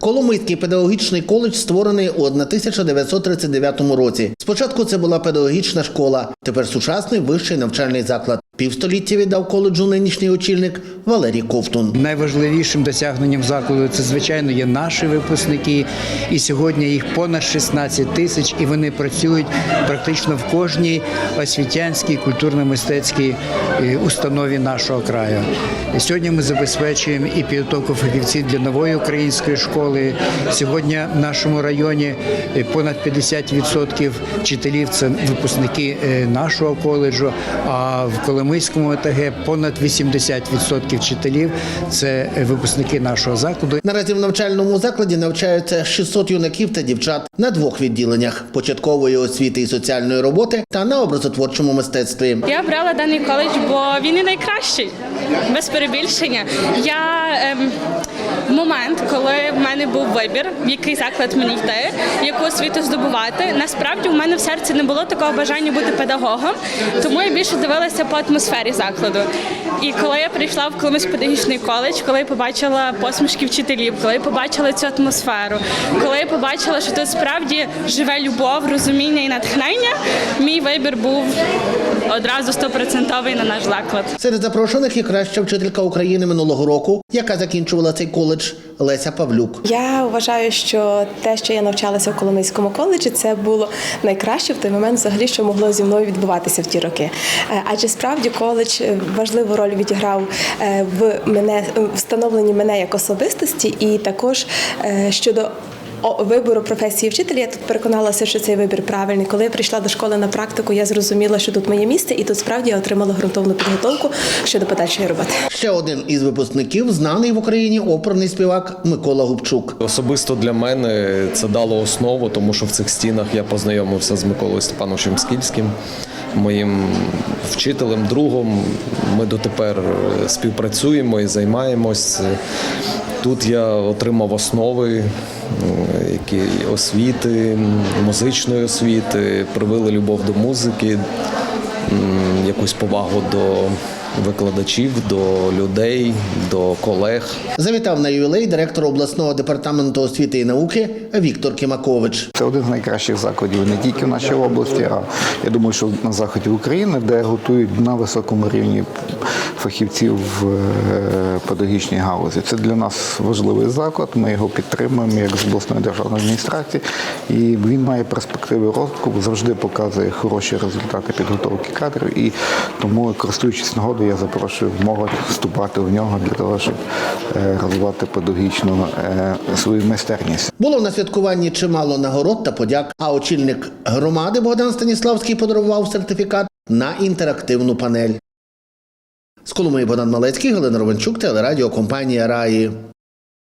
Коломийський педагогічний коледж створений у 1939 році. Спочатку це була педагогічна школа, тепер сучасний вищий навчальний заклад. Півстоліття віддав коледжу нинішній очільник Валерій Ковтун. Найважливішим досягненням закладу це звичайно є наші випускники, і сьогодні їх понад 16 тисяч, і вони працюють практично в кожній освітянській культурно-мистецькій е, установі нашого краю. Сьогодні ми забезпечуємо і підготовку фахівців для нової української школи. Сьогодні в нашому районі е, понад 50% вчителів це випускники е, нашого коледжу. А в Коломийському ОТГ понад 80% вчителів це випускники нашого закладу. Наразі в навчальному закладі навчаються 600 юнаків та дівчат на двох відділеннях початкової освіти і соціальної роботи та на образотворчому мистецтві. Я обрала даний коледж, бо він і найкращий, без перебільшення. Я ем, момент, коли в мене був вибір, в який заклад мені йти, яку освіту здобувати, насправді в мене в серці не було такого бажання бути педагогом, тому я більше дивилася по атмосфері закладу. І коли я прийшла в Коломийський педагогічний коледж, коли я побачила посмішки вчителів, коли я побачила цю атмосферу, коли я побачила, що тут справді живе любов, розуміння і натхнення, мій вибір був одразу стопроцентовий на наш заклад. Серед запрошених і краща вчителька України минулого року, яка закінчувала цей коледж Леся Павлюк. Я вважаю, що те, що я навчалася в Коломийському коледжі, це було найкраще в той момент, взагалі, що могло зі мною відбуватися в ті роки. Е, Адже справді коледж е, важливу роль відіграв е, в мене встановленні мене як особистості, і також щодо. Вибору професії вчителя я тут переконалася, що цей вибір правильний. Коли я прийшла до школи на практику, я зрозуміла, що тут моє місце, і тут справді я отримала ґрунтовну підготовку щодо подальшої роботи. Ще один із випускників знаний в Україні оперний співак Микола Губчук. Особисто для мене це дало основу, тому що в цих стінах я познайомився з Миколою Степановичем Скільським, моїм вчителем, другом. Ми дотепер співпрацюємо і займаємось. Тут я отримав основи, які освіти, музичної освіти, привили любов до музики, якусь повагу до викладачів, до людей, до колег. Завітав на ювілей директор обласного департаменту освіти і науки Віктор Кімакович. Це один з найкращих закладів не тільки в нашій області, а я думаю, що на заході України, де готують на високому рівні фахівців в е, педагогічній галузі. Це для нас важливий заклад. Ми його підтримуємо як з обласної державної адміністрації, і він має перспективи розвитку, завжди показує хороші результати підготовки кадрів. І тому, користуючись нагодою, я запрошую молодь вступати в нього для того, щоб е, розвивати педагогічну е, свою майстерність. Було на святкуванні чимало нагород та подяк. А очільник громади Богдан Станіславський подарував сертифікат на інтерактивну панель. З Коломиї Богдан Малецький, Галина Ровенчук, телерадіокомпанія Раї.